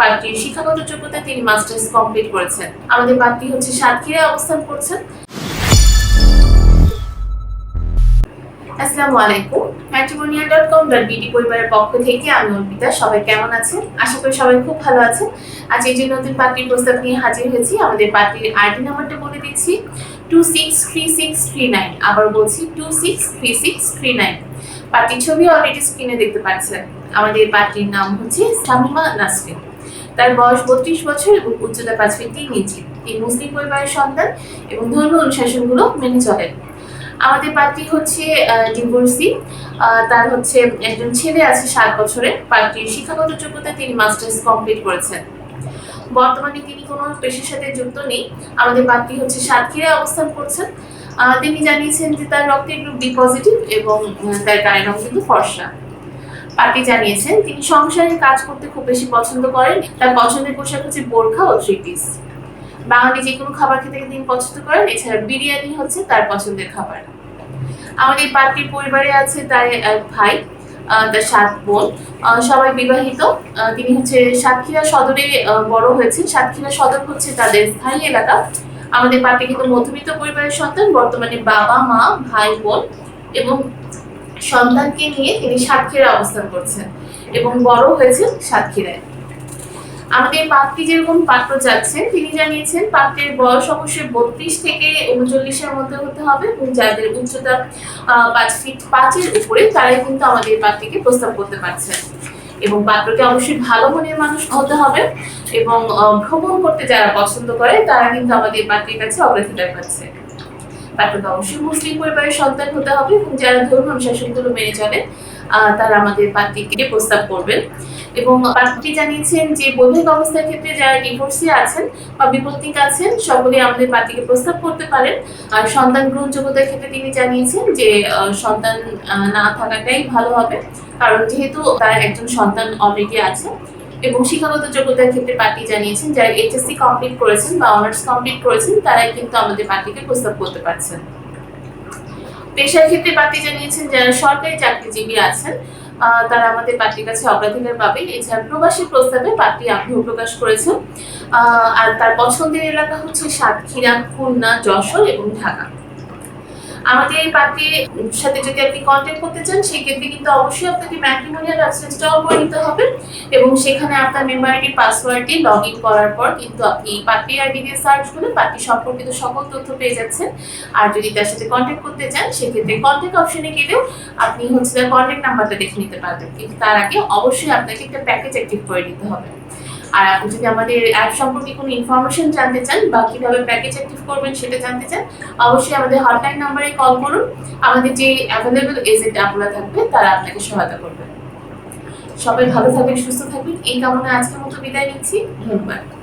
পার্টির শিক্ষাগত যোগ্যতা তিনি মাস্টার্স কমপ্লিট করেছেন। আমাদের পার্টি হচ্ছে সাতক্ষীরায় অবস্থান করছেন। আসসালামু আলাইকুম। Matrimonial dot com dot BD পরিবারের পক্ষ থেকে আমি অর্পিতা। সবাই কেমন আছেন? আশা করি সবাই খুব ভালো আছেন। আজ এই যে নতুন পার্টির প্রস্তাব নিয়ে হাজির হয়েছি, আমাদের পার্টির আইডি নাম্বারটা বলে দিচ্ছি, two six three six three nine. আবার বলছি, two six three six three nine. পার্টির ছবি অলরেডি স্ক্রিনে দেখতে পাচ্ছেন। আমাদের পার্টির নাম হচ্ছে শামিমা নাসরিন। বয়স বত্রিশ বছর এবং উচ্চতা পাঁচ ফিট তিন ইঞ্চি। তিনি মুসলিম পরিবারের সন্তান এবং ধর্মীয় অনুশাসনগুলো মেনে চলেন। আমাদের পার্টি হচ্ছে ডিভোর্সি তার হচ্ছে একজন ছেলে আছে সাত বছরের। পার্টির শিক্ষাগত যোগ্যতা তিনি মাস্টার্স কমপ্লিট করেছেন। বর্তমানে তিনি কোনো পেশার সাথে যুক্ত নেই। আমাদের পার্টি হচ্ছে সাতক্ষীরায় অবস্থান করছেন। তিনি জানিয়েছেন যে তার রক্তের গ্রুপ বি পজিটিভ এবং তার গায়ের রং কিন্তু ফর্সা। পার্টি জানিয়েছেন, তিনি সংসারে কাজ করতে খুব বেশি পছন্দ করেন। তার পছন্দের পোশাক হচ্ছে বোরখা ও থ্রি পিস। বাঙালি যে কোনো খাবার খেতে তিনি পছন্দ করেন, এছাড়া বিরিয়ানি হচ্ছে তার পছন্দের খাবার। আমাদের পার্টির পরিবারে আছে তার এক ভাই তার সাত বোন সবাই বিবাহিত। তিনি হচ্ছে সাতক্ষীরা সদরে বড় হয়েছে সাতক্ষীরা সদর হচ্ছে তাদের স্থায়ী এলাকা। আমাদের পার্টি কিন্তু মধ্যবিত্ত পরিবারের সন্তান, বর্তমানে বাবা, মা, ভাই, বোন এবং সন্তানকে নিয়ে তিনি সাতক্ষীরা অবস্থান করছেন এবং বড় হয়েছেন সাতক্ষীরায়। আমাদের পাত্রী যেরকম পাত্র যাচ্ছেন তিনি জানিয়েছেন পাত্রের বয়স অবশ্যই বত্রিশ থেকে উনচল্লিশের মধ্যে হতে হবে এবং যাদের উচ্চতা পাঁচ ফিট পাঁচের উপরে, তারাই কিন্তু আমাদের পাত্রীকে প্রস্তাব করতে পারছেন। এবং পাত্রকে অবশ্যই ভালো মনের মানুষ হতে হবে এবং ভ্রমণ করতে যারা পছন্দ করে, তারা কিন্তু আমাদের পাত্রীর কাছে অগ্রাধিকার পাচ্ছে। পাত্রকে অবশ্যই। মুসলিম পরিবারের সন্তান হতে হবে এবং যারা ধর্ম অনুশাসনগুলো মেনে চলে আহ, তারা আমাদের পাত্রীকে প্রস্তাব করবেন। এবং পাত্রী জানিয়েছেন যে বৈবাহিক অবস্থার ক্ষেত্রে যারা ডিভোর্সি আছেন বা বিপত্তিক আছেন সকলে আমাদের পাত্রীকে প্রস্তাব করতে পারেন। আর সন্তান গ্রহণযোগ্যতার ক্ষেত্রে তিনি জানিয়েছেন যে সন্তান না থাকাটাই ভালো হবে। কারণ যেহেতু তার একজন সন্তান অলরেডি আছে এবং শিক্ষাগত যোগ্যতার ক্ষেত্রে পার্টি জানিয়েছেন, যারা এইচএসসি কমপ্লিট করেছেন বা অনার্স কমপ্লিট করেছেন, তারাই কিন্তু আমাদের পার্টিকে প্রস্তাব করতে পারছেন। পেশার ক্ষেত্রে পার্টি জানিয়েছেন, যারা সরকারি চাকরিজীবী আছেন তারা আমাদের পার্টির কাছে অগ্রাধিকার পাবে এছাড়া প্রবাসী প্রস্তাবে পার্টি আগ্রহ প্রকাশ করেছেন। আর তার পছন্দের এলাকা হচ্ছে সাতক্ষীরা, খুলনা, যশোর এবং ঢাকা। আমাদের এই পার্টির সাথে যদি আপনি কন্ট্যাক্ট করতে চান, সেক্ষেত্রে কিন্তু অবশ্যই আপনাকে ম্যাট্রিমোনিয়াল ইনস্টল করে নিতে হবে এবং সেখানে আপনার মেম্বার আইডি পাসওয়ার্ডটি লগ ইন করার পর কিন্তু আপনি পার্টি আইডি দিয়ে সার্চ করে পার্টি সম্পর্কিত সকল তথ্য পেয়ে যাচ্ছেন। আর যদি তার সাথে কন্ট্যাক্ট করতে চান, সেক্ষেত্রে কন্ট্যাক্ট অপশনে গেলেও আপনি হচ্ছে তার কন্ট্যাক্ট নাম্বারটা দেখে নিতে পারবেন। কিন্তু তার আগে অবশ্যই আপনাকে একটা প্যাকেজ অ্যাক্টিভ করে নিতে হবে। আর আপনি যদি আমাদের অ্যাপ সম্পর্কে কোনো ইনফরমেশন জানতে চান বা কীভাবে প্যাকেজ অ্যাক্টিভ করবেন সেটা জানতে চান, অবশ্যই আমাদের হটলাইন নাম্বারে কল করুন। আমাদের যে অ্যাভেলেবেল এজেন্ট আপনারা থাকবে, তারা আপনাকে সহায়তা করবে। সবাই ভালো থাকবেন, সুস্থ থাকবেন। এই কামনা আজকের মতো বিদায় নিচ্ছি। ধন্যবাদ।